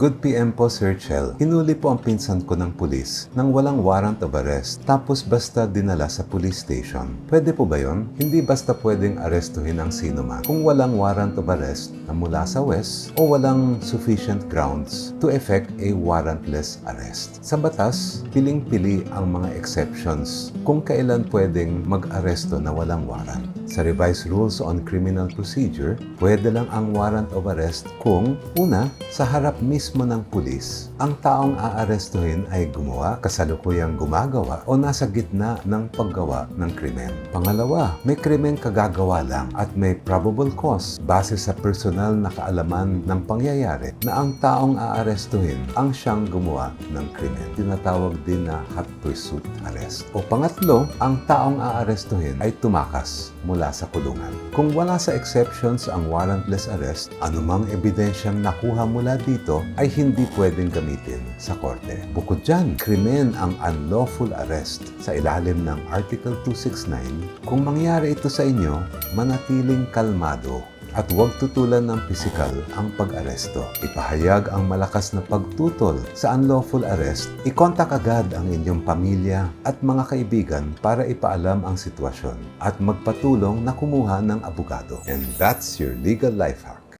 Good PM po, Sir Chel. Hinuli po ang pinsan ko ng pulis nang walang warrant of arrest tapos basta dinala sa police station. Pwede po ba yon? Hindi basta pwedeng arestuhin ang sino man kung walang warrant of arrest na mula sa West o walang sufficient grounds to effect a warrantless arrest. Sa batas, piling-pili ang mga exceptions kung kailan pwedeng mag-aresto na walang warrant. Sa revised rules on criminal procedure, pwede lang ang warrant of arrest kung una, sa harap mismo ng pulis, ang taong aarestuhin ay gumawa, kasalukuyang gumagawa o nasa gitna ng paggawa ng krimen. Pangalawa, may krimen kagagawa lang at may probable cause base sa personal na kaalaman ng pangyayari na ang taong aarestuhin ang siyang gumawa ng krimen. Tinatawag din na hot pursuit arrest. O pangatlo, ang taong aarestuhin ay tumakas mula sa kulungan. Kung wala sa exceptions ang warrantless arrest, anumang ebidensyang nakuha mula dito ay hindi pwedeng gamitin sa korte. Bukod dyan, krimen ang unlawful arrest sa ilalim ng Article 269. Kung mangyari ito sa inyo, manatiling kalmado at huwag tutulan ng pisikal ang pag-aresto. Ipahayag ang malakas na pagtutol sa unlawful arrest. I-contact agad ang inyong pamilya at mga kaibigan para ipaalam ang sitwasyon at magpatulong na kumuha ng abogado. And that's your legal life hack.